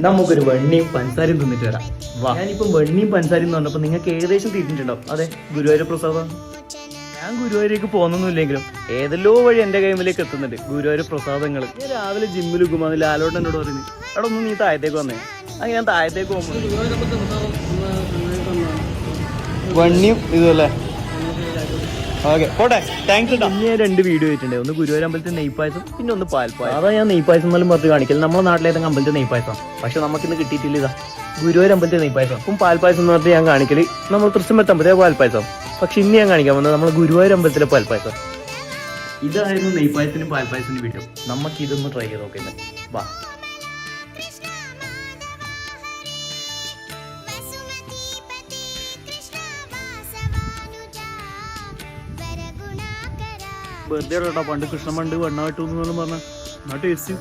നമുക്കൊരു വെണ്ണിയും പഞ്ചസാരയും തിന്നിട്ട് വരാം. വാ. ഞാനിപ്പോ വെണ്ണിയും പഞ്ചസാരയും എന്ന് പറഞ്ഞപ്പോൾ നിങ്ങൾക്ക് ഏകദേശം തിരിഞ്ഞിട്ടുണ്ടാവും അതെ ഗുരുവായൂർ പ്രസാദം. ഞാൻ ഗുരുവായൂരേക്ക് പോകുന്നൊന്നുമില്ലെങ്കിലും ഏതെല്ലോ വഴി എന്റെ കൈമിലേക്ക് എത്തുന്നുണ്ട് ഗുരുവായൂർ പ്രസാദങ്ങൾ ഞാൻ രാവിലെ ജിമ്മിൽ കുമ്പോൾ ലാലോട്ട് എന്നോട് പറയുന്നത് അവിടെ ഒന്ന് നീ താഴത്തേക്ക് വന്നേ. അങ്ങനെ ഞാൻ താഴത്തേക്ക് പോകുമ്പോൾ വണ്ണിയും ഇതല്ലേ ഓക്കെ പോട്ടെ. താങ്ക്സ് കേട്ടോ ഇനി രണ്ട് വീഡിയോ ആയിട്ടുണ്ട്. ഒന്ന് ഗുരുവായൂർ അമ്പലത്തിൽ നെയ്പായസം പിന്നെ ഒന്ന് പാൽപ്പായസം. അതാ ഞാൻ നെയ്പായസം എന്നാലും പറഞ്ഞ് കാണിക്കൽ നമ്മുടെ നാട്ടിലേതെങ്കിലും അമ്പലത്തിൽ നെയ്പായസം? പക്ഷെ നമുക്കിന്ന് കിട്ടിയിട്ടില്ല ഇതാ. ഗുരുവായൂർ അമ്പലത്തിൽ നെയ്പായസം. അപ്പം പാൽപ്പായസം എന്ന് പറഞ്ഞാൽ ഞാൻ കാണിക്കൽ. നമ്മൾ തൃശ്ശമ്പത്തമ്പലത്തിലെ പാൽപ്പായസം. പക്ഷെ ഇന്ന് ഞാൻ കാണിക്കാൻ വന്നത് നമ്മൾ ഗുരുവായൂർ അമ്പലത്തിലെ പാൽപ്പായസം. ഇതായിരുന്നു നെയ്പായസത്തിനും പാൽപ്പായസത്തിനും വീഡിയോ നമുക്ക് ഇതൊന്ന് ട്രൈ ചെയ്ത് നോക്കുന്നത് വാ. വെറുതെ കേട്ടോ പണ്ട് കൃഷ്ണമണ്ട് വണ്ണാട്ടു വെണ്ണ വെട്ടു എന്ന് പറഞ്ഞ ടേസ്റ്റ്